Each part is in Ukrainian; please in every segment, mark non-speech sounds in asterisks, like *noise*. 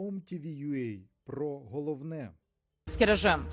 OMTV.ua про головне. Режим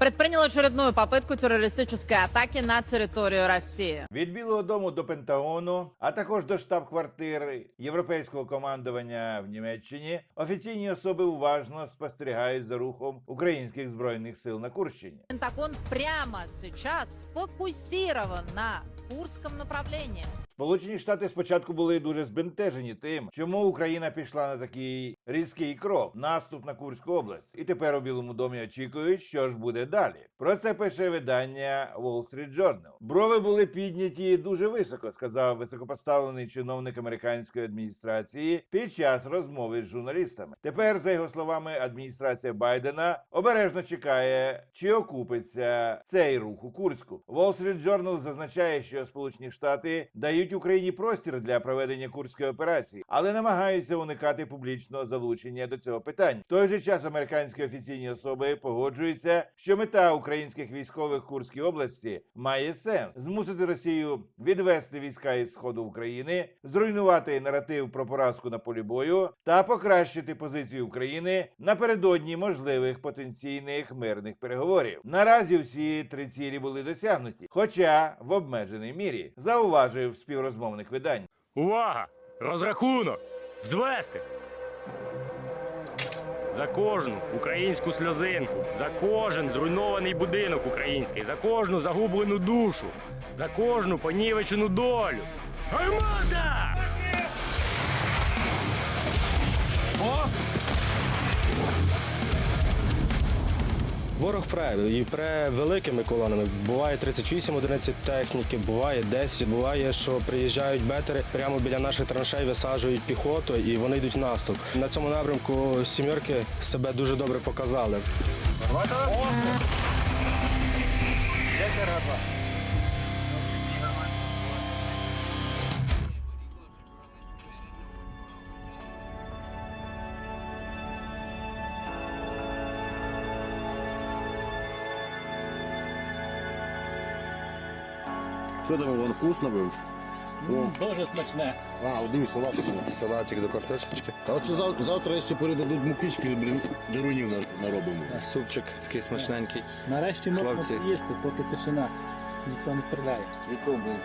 предпринял очередную попытку террористической атаки на территорию России. Від Білого Дому до Пентагону, а також до штаб-квартири Європейського командування в Німеччині, офіційні особи уважно спостерігають за рухом українських збройних сил на Курщині. Пентагон прямо сейчас сфокусирован на Курском направлении. Сполучені Штати спочатку були дуже збентежені тим, чому Україна пішла на такий різкий крок наступ на Курську область, і тепер у Білому домі очікують, що ж буде далі. Про це пише видання Wall Street Journal. Брови були підняті дуже високо, сказав високопоставлений чиновник американської адміністрації під час розмови з журналістами. Тепер, за його словами, адміністрація Байдена обережно чекає, чи окупиться цей рух у Курську. Wall Street Journal зазначає, що Сполучені Штати дають Україні простір для проведення курської операції, але намагаються уникати публічного залучення до цього питання. В той же час американські офіційні особи погоджуються, що мета українських військових в Курській області має сенс змусити Росію відвести війська із сходу України, зруйнувати наратив про поразку на полі бою та покращити позицію України напередодні можливих потенційних мирних переговорів. Наразі всі три цілі були досягнуті, хоча в обмеженій мірі, зауважив співрозмовник видань. Увага! Розрахунок! Взвести! За кожну українську сльозинку, за кожен зруйнований будинок український, за кожну загублену душу, за кожну понівечену долю. Гармата! Ворог пре і пре великими колонами. Буває 38 одиниць техніки, буває 10, буває, що приїжджають бетери прямо біля наших траншей, висаджують піхоту і вони йдуть в наступ. На цьому напрямку сімерки себе дуже добре показали. Що там вкусно був? Дуже смачне. А, дивись, салатик. Салатик до картошечки. А от зав- завтра, якщо передадуть мукички, блін, дерунів на- наробимо. Супчик такий смачненький. Нарешті можна Хлопці. поїсти, поки тишина. Ніхто не стріляє. І то був.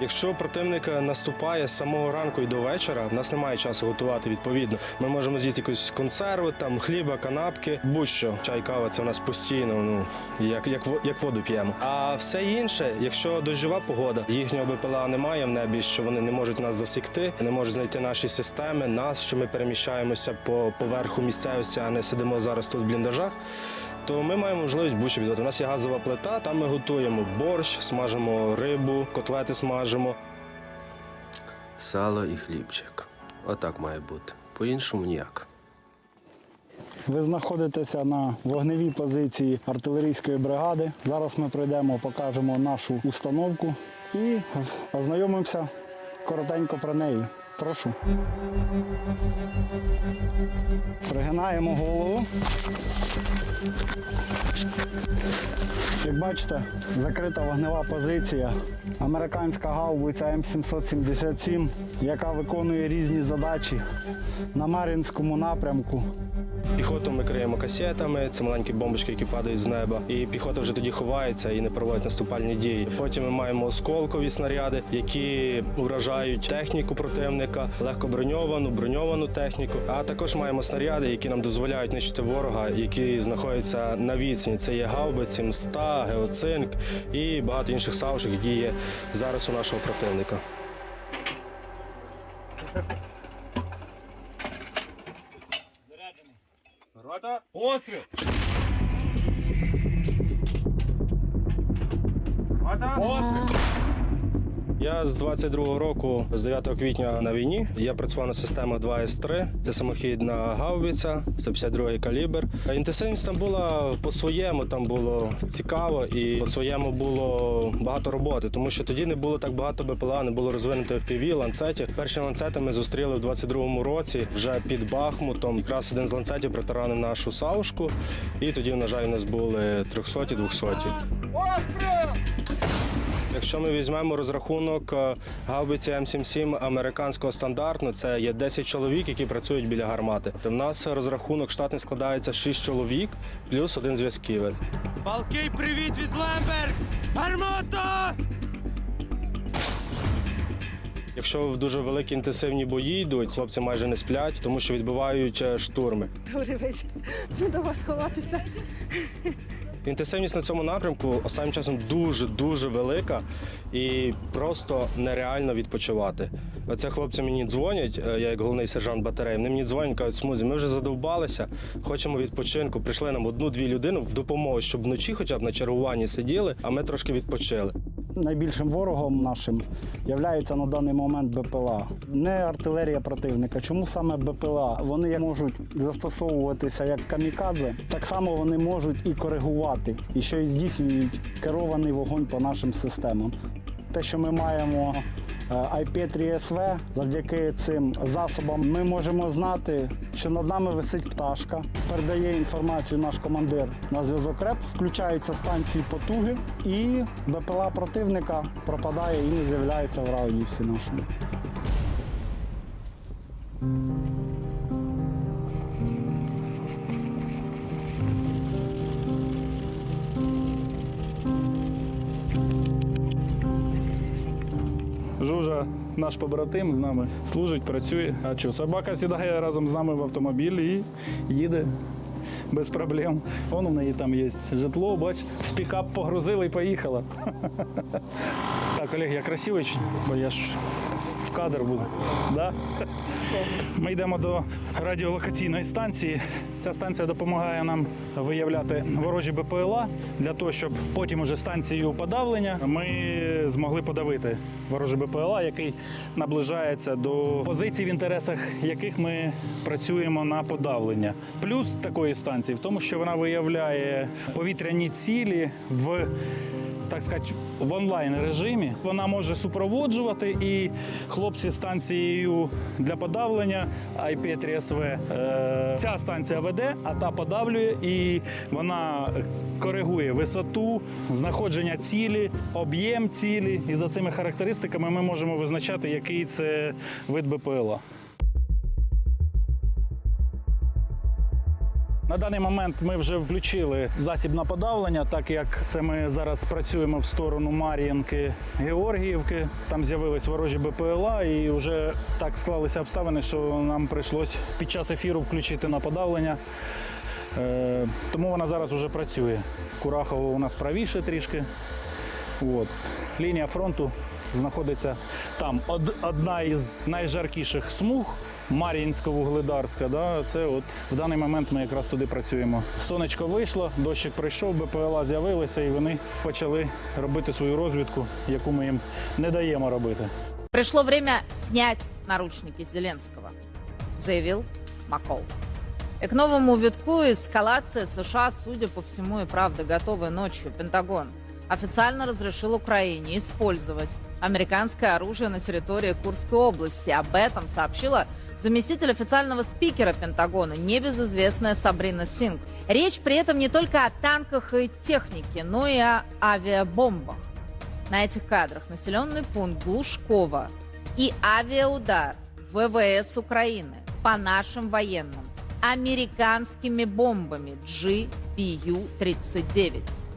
Якщо противник наступає з самого ранку і до вечора, в нас немає часу готувати відповідно. Ми можемо з'їсти якусь консерву, там хліба, канапки, будь-що. Чай, кава це у нас постійно, ну як, як, як воду п'ємо. А все інше, якщо дощова погода, їхнього БПЛА немає в небі, що вони не можуть нас засікти, не можуть знайти наші системи, нас, що ми переміщаємося по поверху місцевості, а не сидимо зараз тут в бліндажах. То ми маємо можливість будь-що відготувати. У нас є газова плита, там ми готуємо борщ, смажимо рибу, котлети смажимо. Сало і хлібчик. Отак має бути. По-іншому ніяк. Ви знаходитеся на вогневій позиції артилерійської бригади. Зараз ми пройдемо, покажемо нашу установку і ознайомимося коротенько про неї. Прошу. Пригинаємо голову. Як бачите, закрита вогнева позиція. Американська гаубиця М777, яка виконує різні задачі на Мар'їнському напрямку. Піхоту ми криємо касетами, це маленькі бомбочки, які падають з неба. І піхота вже тоді ховається і не проводить наступальні дії. Потім ми маємо осколкові снаряди, які уражають техніку противника, легкоброньовану, броньовану техніку. А також маємо снаряди, які нам дозволяють нищити ворога, які знаходяться на відстані. Це є гаубиці, мста, геоцинк і багато інших савушок, які є зараз у нашого противника. Рота! Постріл! Рота! Постріл! Я з 22-го року, з 9 квітня на війні. Я працював на системах 2С3. Це самохідна гаубиця, 152-й калібр. Інтенсивність там була по-своєму, там було цікаво і по-своєму було багато роботи, тому що тоді не було так багато БПЛА, не було розвинуто FPV, ланцетів. Перші ланцети ми зустріли в 22-му році вже під Бахмутом. Якраз один з ланцетів притаранив нашу савушку, і тоді, на жаль, у нас були 300-200. Якщо ми візьмемо розрахунок е, гаубиці М77 американського стандарту, це є 10 чоловік, які працюють біля гармати. У нас розрахунок штатний складається 6 чоловік плюс один зв'язківець. Палкий привіт від Лемберг! Гармата! Якщо в дуже великі інтенсивні бої йдуть, хлопці майже не сплять, тому що відбивають е, штурми. Добрий вечір. До вас ховатися. Інтенсивність на цьому напрямку останнім часом дуже дуже велика і просто нереально відпочивати. Оце хлопці мені дзвонять, е, я як головний сержант батареї. Вони мені дзвонять, кажуть, смузі, ми вже задовбалися, хочемо відпочинку. Прийшли нам одну-дві людини в допомогу, щоб вночі, хоча б на чергуванні сиділи, а ми трошки відпочили. Найбільшим ворогом нашим є на даний момент БПЛА. Не артилерія противника. Чому саме БПЛА? Вони можуть застосовуватися як камікадзе, так само вони можуть і коригувати, і що і здійснюють керований вогонь по нашим системам. Те, що ми маємо IP3SV, завдяки цим засобам ми можемо знати, що над нами висить пташка, передає інформацію наш командир на зв'язок РЕП, включаються станції потуги, і БПЛА противника пропадає і не з'являється в радіусі нашому. Жужа, наш побратим, з нами служить, працює. А що, собака сідає разом з нами в автомобіль і їде без проблем. Вон у неї там є житло, бачите, в пікап погрузили і поїхала. *laughs* Олег, я красивий, бо я ж в кадр буду. Да? Ми йдемо до радіолокаційної станції. Ця станція допомагає нам виявляти ворожі БПЛА для того, щоб потім уже станцією подавлення ми змогли подавити ворожий БПЛА, який наближається до позицій, в інтересах яких ми працюємо на подавлення. Плюс такої станції в тому, що вона виявляє повітряні цілі в так сказати, в онлайн режимі. Вона може супроводжувати і хлопці станцією для подавлення IP3SV. е, Ця станція веде, а та подавлює, і вона коригує висоту, знаходження цілі, об'єм цілі. І за цими характеристиками ми можемо визначати, який це вид БПЛА. На даний момент ми вже включили засіб на подавлення, так як це ми зараз працюємо в сторону Мар'їнки, Георгіївки. Там з'явились ворожі БПЛА, і вже так склалися обставини, що нам прийшлось під час ефіру включити на подавлення. Е, тому вона зараз вже працює. Курахово у нас правіше трішки. От. Лінія фронту знаходиться там. Одна із найжаркіших смуг. Мар'їнсько-Вугледарська, да, це от в даний момент ми якраз туди працюємо. Сонечко вийшло, дощик прийшов, БПЛА з'явилися і вони почали робити свою розвідку, яку ми їм не даємо робити. Пришло время снять наручники с Зеленского, заявил Макол. И к новому витку эскалации США, судя по всему, и правда готовы ночью. Пентагон официально разрешил Украине использовать американское оружие на территории Курской области. Об этом сообщила заместитель официального спикера Пентагона, небезызвестная Сабрина Синг. Речь при этом не только о танках и технике, но и о авиабомбах. На этих кадрах населенный пункт Глушкова и авиаудар ВВС Украины по нашим военным американскими бомбами GPU-39.